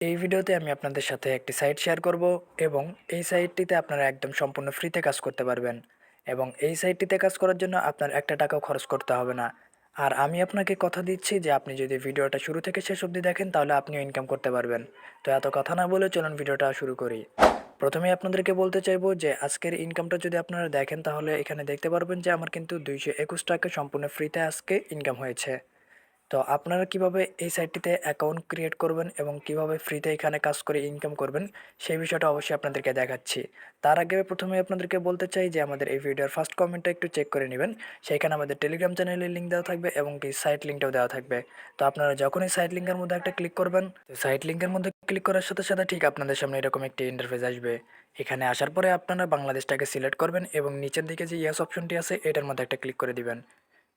এই ভিডিওতে আমি আপনাদের সাথে একটি সাইট শেয়ার করব এবং এই সাইটটিতে আপনারা একদম সম্পূর্ণ ফ্রিতে কাজ করতে পারবেন এবং এই সাইটটিতে কাজ করার জন্য আপনার একটা টাকাও খরচ করতে হবে না। আর আমি আপনাকে কথা দিচ্ছি যে আপনি যদি ভিডিওটা শুরু থেকে শেষ অবধি দেখেন তাহলে আপনিও ইনকাম করতে পারবেন। তো এত কথা না বলে চলুন ভিডিওটা শুরু করি। প্রথমে আপনাদেরকে বলতে চাইব যে আজকের ইনকামটা যদি আপনারা দেখেন তাহলে এখানে দেখতে পারবেন যে আমার কিন্তু দুইশো একুশ টাকা সম্পূর্ণ ফ্রিতে আজকে ইনকাম হয়েছে। তো আপনারা কীভাবে এই সাইটটিতে অ্যাকাউন্ট ক্রিয়েট করবেন এবং কীভাবে ফ্রিতে এখানে কাজ করে ইনকাম করবেন, সেই বিষয়টা অবশ্যই আপনাদেরকে দেখাচ্ছি। তার আগে প্রথমে আপনাদেরকে বলতে চাই যে আমাদের এই ভিডিওর ফার্স্ট কমেন্টটা একটু চেক করে নেবেন। সেইখানে আমাদের টেলিগ্রাম চ্যানেলের লিঙ্ক দেওয়া থাকবে এবং কি সাইট লিঙ্কটাও দেওয়া থাকবে। তো আপনারা যখনই সাইট লিঙ্কের মধ্যে একটা ক্লিক করবেন সাইট লিঙ্কের মধ্যে ক্লিক করার সাথে সাথে ঠিক আপনাদের সামনে এরকম একটি ইন্টারফেস আসবে। এখানে আসার পরে আপনারা বাংলাদেশটাকে সিলেক্ট করবেন এবং নিচের দিকে যে ইয়াস অপশনটি আছে, এটার মধ্যে একটা ক্লিক করে দিবেন।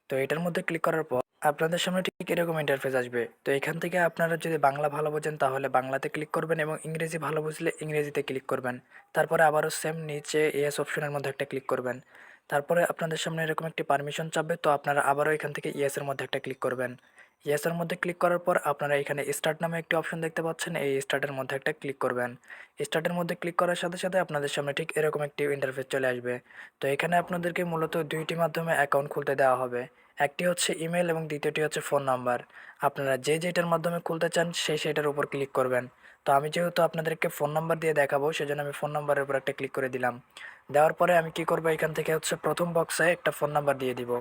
তো এটার মধ্যে ক্লিক করার পর আপনাদের সামনে ঠিক এরকম ইন্টারফেস আসবে। তো এখান থেকে আপনারা যদি বাংলা ভালো বোঝেন, তাহলে বাংলাতে ক্লিক করবেন এবং ইংরেজি ভালো বুঝলে ইংরেজিতে ক্লিক করবেন। তারপরে আবারও সেম নিচে এস অপশনের মধ্যে একটা ক্লিক করবেন। তারপরে আপনাদের সামনে এরকম একটি পারমিশন চাপবে, তো আপনারা আবারও এখান থেকে ইয়েসের মধ্যে একটা ক্লিক করবেন। ইয়েসের মধ্যে ক্লিক করার পর আপনারা এখানে স্টার্ট নামে একটি অপশন দেখতে পাচ্ছেন, এই স্টার্টের মধ্যে একটা ক্লিক করবেন। স্টার্টের মধ্যে ক্লিক করার সাথে সাথে আপনাদের সামনে ঠিক এরকম একটি ইন্টারফেস চলে আসবে। তো এখানে আপনাদেরকে মূলত দুইটি মাধ্যমে অ্যাকাউন্ট খুলতে দেওয়া হবে। একটি হচ্ছে ইমেল এবং দ্বিতীয়টি হচ্ছে ফোন নাম্বার। আপনারা যে যেটার মাধ্যমে খুলতে চান, সেই সেটার উপর ক্লিক করবেন। তো আমি যেহেতু আপনাদেরকে ফোন নাম্বার দিয়ে দেখাবো, সেজন্য আমি ফোন নাম্বারের উপর একটা ক্লিক করে দিলাম। দেওয়ার পরে আমি কি করব? এখান থেকে হচ্ছে প্রথম বক্সে একটা ফোন নাম্বার দিয়ে দিব।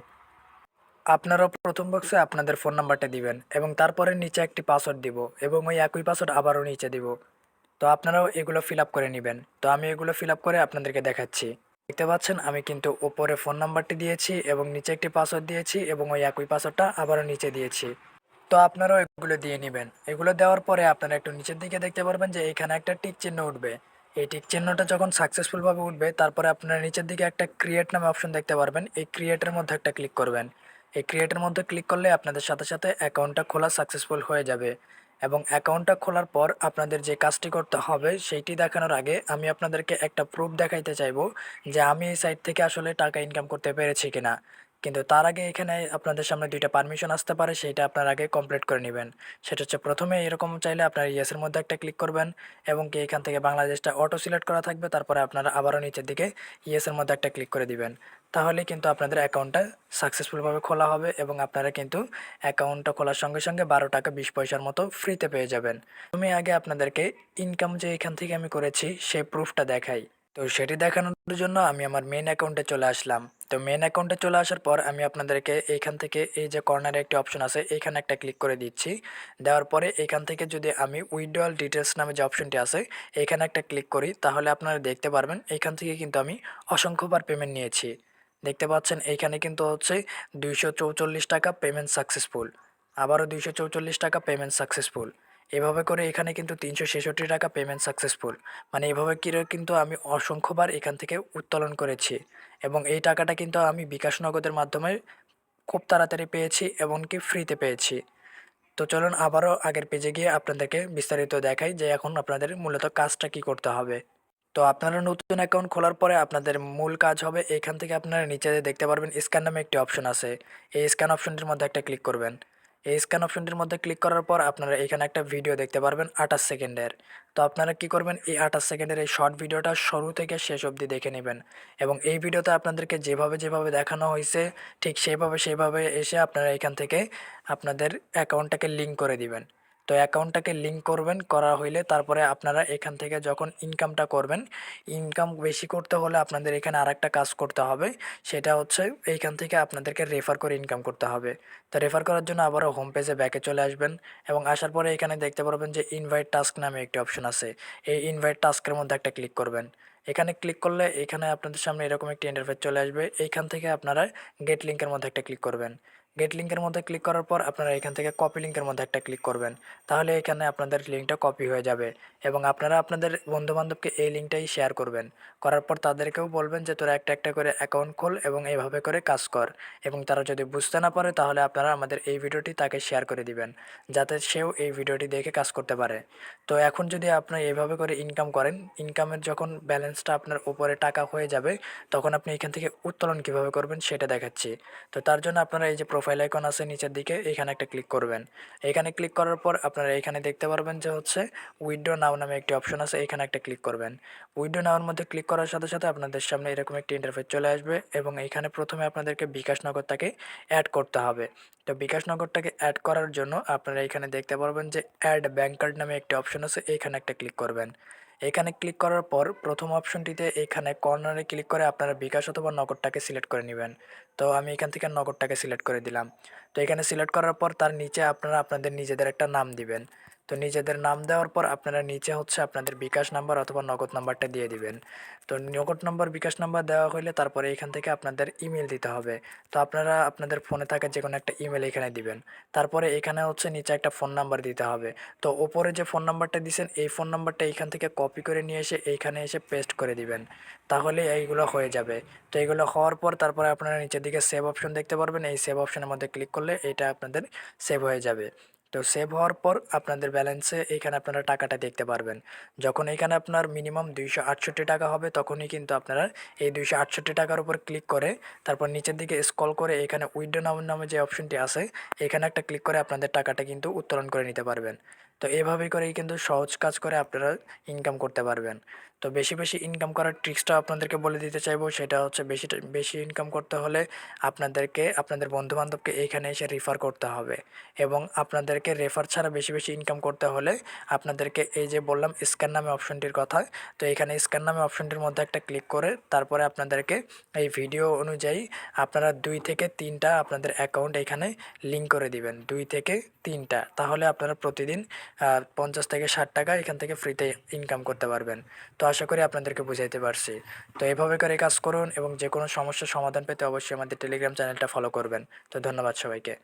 আপনারাও প্রথম বক্সে আপনাদের ফোন নাম্বারটা দিবেন এবং তারপরে নিচে একটি পাসওয়ার্ড দিব এবং ওই একই পাসওয়ার্ড আবারও নিচে দিব। তো আপনারাও এগুলো ফিল আপ করে নেবেন। তো আমি এগুলো ফিল আপ করে আপনাদেরকে দেখাচ্ছি। দেখতে পাচ্ছেন, আমি কিন্তু ওপরে ফোন নাম্বারটি দিয়েছি এবং নিচে একটি পাসওয়ার্ড দিয়েছি এবং ওই একই পাসওয়ার্ডটা আবারও নিচে দিয়েছি। তো আপনারাও এগুলো দিয়ে নেবেন। এগুলো দেওয়ার পরে আপনারা একটু নিচের দিকে দেখতে পারবেন যে এখানে একটা টিক চিহ্ন উঠবে। এই টিক চিহ্নটা যখন সাকসেসফুলভাবে উঠবে, তারপরে আপনারা নিচের দিকে একটা ক্রিয়েট নামে অপশন দেখতে পারবেন। এই ক্রিয়েটের মধ্যে একটা ক্লিক করবেন। এই ক্রিয়েটের মধ্যে ক্লিক করলে আপনাদের সাথে সাথে অ্যাকাউন্টটা খোলা সাকসেসফুল হয়ে যাবে। এবং অ্যাকাউন্টটা খোলার পর আপনাদের যে কাজটি করতে হবে, সেইটি দেখানোর আগে আমি আপনাদেরকে একটা প্রুফ দেখাইতে চাইব যে আমি এই সাইট থেকে আসলে টাকা ইনকাম করতে পেরেছি কিনা। কিন্তু তার আগে এখানে আপনাদের সামনে দুইটা পারমিশন আসতে পারে, সেটা আপনার আগে কমপ্লিট করে নেবেন। সেটা হচ্ছে প্রথমে এরকম চাইলে আপনার ইয়েসের মধ্যে একটা ক্লিক করবেন এবং কি এখান থেকে বাংলাদেশটা অটো সিলেক্ট করা থাকবে, তারপরে আপনারা আবারও নিচের দিকে ইয়েসের মধ্যে একটা ক্লিক করে দিবেন। তাহলে কিন্তু আপনাদের অ্যাকাউন্টটা সাকসেসফুলভাবে খোলা হবে এবং আপনারা কিন্তু অ্যাকাউন্টটা খোলার সঙ্গে সঙ্গে বারো টাকা বিশ পয়সার মতো ফ্রিতে পেয়ে যাবেন। আমি আগে আপনাদেরকে ইনকাম যে এখান থেকে আমি করেছি সেই প্রুফটা দেখাই। তো সেটি দেখানোর জন্য আমি আমার মেন অ্যাকাউন্টে চলে আসলাম। তো মেন অ্যাকাউন্টে চলে আসার পর আমি আপনাদেরকে এইখান থেকে এই যে কর্নারে একটি অপশন আছে এইখানে একটা ক্লিক করে দিচ্ছি। দেওয়ার পরে এখান থেকে যদি আমি উইড্রয়াল ডিটেলস নামে যে অপশনটি আছে এইখানে একটা ক্লিক করি, তাহলে আপনারা দেখতে পারবেন এখান থেকে কিন্তু আমি অসংখ্যবার পেমেন্ট নিয়েছি। দেখতে পাচ্ছেন এইখানে কিন্তু হচ্ছে দুইশো টাকা পেমেন্ট সাকসেসফুল আবারও দুইশো টাকা পেমেন্ট সাকসেসফুল এভাবে করে এখানে কিন্তু তিনশো ছেষট্টি টাকা পেমেন্ট সাকসেসফুল মানে এভাবে কিন্তু আমি অসংখ্যবার এখান থেকে উত্তোলন করেছি। এবং এই টাকাটা কিন্তু আমি বিকাশ নগদের মাধ্যমে খুব তাড়াতাড়ি পেয়েছি এমনকি ফ্রিতে পেয়েছি। তো চলুন আবারও আগের পেজে গিয়ে আপনাদেরকে বিস্তারিত দেখাই যে এখন আপনাদের মূলত কাজটা কি করতে হবে। তো আপনারা নতুন অ্যাকাউন্ট খোলার পরে আপনাদের মূল কাজ হবে এখান থেকে আপনারা নিচে দেখতে পারবেন স্ক্যান নামে একটি অপশন আছে। এই স্ক্যান অপশনটির মধ্যে একটা ক্লিক করবেন। এই স্ক্যান অপশনটির মধ্যে ক্লিক করার পর আপনারা এখানে একটা ভিডিও দেখতে পারবেন আঠাশ সেকেন্ডের। তো আপনারা কি করবেন? এই আঠাশ সেকেন্ডের এই শর্ট ভিডিওটা শুরু থেকে শেষ অবধি দেখে নেবেন এবং এই ভিডিওতে আপনাদেরকে যেভাবে যেভাবে দেখানো হয়েছে, ঠিক সেইভাবে সেইভাবে এসে আপনারা এখান থেকে আপনাদের অ্যাকাউন্টটাকে লিঙ্ক করে দিবেন। তো অ্যাকাউন্টটাকে লিঙ্ক করবেন, করা হইলে তারপরে আপনারা এখান থেকে যখন ইনকামটা করবেন, ইনকাম বেশি করতে হলে আপনাদের এখানে আর একটা কাজ করতে হবে, সেটা হচ্ছে এইখান থেকে আপনাদেরকে রেফার করে ইনকাম করতে হবে। তো রেফার করার জন্য আবারও হোম পেজে ব্যাকে চলে আসবেন এবং আসার পরে এখানে দেখতে পারবেন যে ইনভাইট টাস্ক নামে একটি অপশন আছে। এই ইনভাইট টাস্কের মধ্যে একটা ক্লিক করবেন। এখানে ক্লিক করলে এখানে আপনাদের সামনে এরকম একটি ইন্টারফেস চলে আসবে। এইখান থেকে আপনারা গেট লিঙ্কের মধ্যে একটা ক্লিক করবেন। গেট লিঙ্কের মধ্যে ক্লিক করার পর আপনারা এখান থেকে কপি লিঙ্কের মধ্যে একটা ক্লিক করবেন। তাহলে এখানে আপনাদের লিঙ্কটা কপি হয়ে যাবে এবং আপনারা আপনাদের বন্ধুবান্ধবকে এই লিঙ্কটাই শেয়ার করবেন। করার পর তাদেরকেও বলবেন যে, তোরা একটা একটা করে অ্যাকাউন্ট খোল এবং এইভাবে করে কাজ কর। এবং তারা যদি বুঝতে না পারে, তাহলে আপনারা আমাদের এই ভিডিওটি তাকে শেয়ার করে দিবেন, যাতে সেও এই ভিডিওটি দেখে কাজ করতে পারে। তো এখন যদি আপনি এইভাবে করে ইনকাম করেন ইনকামের যখন ব্যালেন্সটা আপনার উপরে টাকা হয়ে যাবে, তখন আপনি এখান থেকে উত্তোলন কীভাবে করবেন সেটা দেখাচ্ছি। তো তার জন্য আপনারা এই যে প্রোফাইল আইকন আছে নিচের দিকে, এখানে একটা ক্লিক করবেন। এখানে ক্লিক করার পর আপনারা এখানে দেখতে পারবেন যে হচ্ছে উইড্রো নাও নামে একটি অপশন আছে, এখানে একটা ক্লিক করবেন। উইড্রো নাওয়ার মধ্যে ক্লিক করার সাথে সাথে আপনাদের সামনে এরকম একটি ইন্টারফেস চলে আসবে এবং এখানে প্রথমে আপনাদেরকে বিকাশ নগরটাকে অ্যাড করতে হবে। তো বিকাশ নগরটাকে অ্যাড করার জন্য আপনারা এখানে দেখতে পারবেন যে অ্যাড ব্যাঙ্ক কার্ড নামে একটি অপশন আছে, এখানে একটা ক্লিক করবেন। এখানে ক্লিক করার পর প্রথম অপশনটিতে এখানে কর্নারে ক্লিক করে আপনারা বিকাশ অথবা নগদটাকে সিলেক্ট করে নেবেন। তো আমি এখান থেকে নগদটাকে সিলেক্ট করে দিলাম। তো এখানে সিলেক্ট করার পর তার নিচে আপনারা আপনাদের নিজেদের একটা নাম দিবেন। তো নিজেদের নাম দেওয়ার পর আপনারা নিচে হচ্ছে আপনাদের বিকাশ নাম্বার অথবা নগদ নাম্বারটা দিয়ে দিবেন। তো নগদ নাম্বার, বিকাশ নাম্বার দেওয়া হলে তারপরে এখান থেকে আপনাদের ইমেল দিতে হবে। তো আপনারা আপনাদের ফোনে থাকা যে কোনো একটা ইমেল এখানে দিবেন। তারপরে এখানে হচ্ছে নিচে একটা ফোন নাম্বার দিতে হবে। তো ওপরে যে ফোন নাম্বারটা দিয়েছেন এই ফোন নাম্বারটা এইখান থেকে কপি করে নিয়ে এসে এইখানে এসে পেস্ট করে দিবেন। তাহলে এইগুলো হয়ে যাবে। তো এইগুলো হওয়ার পর তারপরে আপনারা নিচের দিকে সেভ অপশন দেখতে পারবেন। এই সেভ অপশনের মধ্যে ক্লিক করলে এটা আপনাদের সেভ হয়ে যাবে। তো সেভ হওয়ার পর আপনাদের ব্যালেন্সে এখানে আপনারা টাকাটা দেখতে পারবেন। যখন এখানে আপনার মিনিমাম দুইশো আটষট্টি টাকা হবে, তখনই কিন্তু আপনারা এই দুইশো আটষট্টি টাকার উপর ক্লিক করে, তারপর নিচের দিকে স্কল করে এখানে উইডো নামের নামে যে অপশনটি আছে, এখানে একটা ক্লিক করে আপনাদের টাকাটা কিন্তু উত্তোলন করে নিতে পারবেন। তো এভাবেই করেই কিন্তু সহজ কাজ করে আপনারা ইনকাম করতে পারবেন। তো বেশি বেশি ইনকাম করার ট্রিক্সটা আপনাদেরকে বলে দিতে চাইব, সেটা হচ্ছে বেশি বেশি ইনকাম করতে হলে আপনাদেরকে, আপনাদের বন্ধুবান্ধবকে এখানে এসে রেফার করতে হবে। এবং আপনাদেরকে রেফার ছাড়া বেশি বেশি ইনকাম করতে হলে আপনাদেরকে এই যে বললাম স্ক্যান নামে অপশনটির কথা, তো এখানে স্ক্যান নামে অপশনটির মধ্যে একটা ক্লিক করে তারপরে আপনাদেরকে এই ভিডিও অনুযায়ী আপনারা দুই থেকে তিনটা আপনাদের অ্যাকাউন্ট এখানে লিঙ্ক করে দিবেন, দুই থেকে তিনটা। তাহলে আপনারা প্রতিদিন পঞ্চাশ থেকে ষাট টাকা এখান থেকে ফ্রিতে ইনকাম করতে পারবেন। তো আশা করি আপনাদেরকে বুঝাইতে পারছি। তো এভাবে করে কাজ করুন এবং যে কোনো সমস্যার সমাধান পেতে অবশ্যই আমাদের টেলিগ্রাম চ্যানেলটা ফলো করবেন। তো ধন্যবাদ সবাইকে।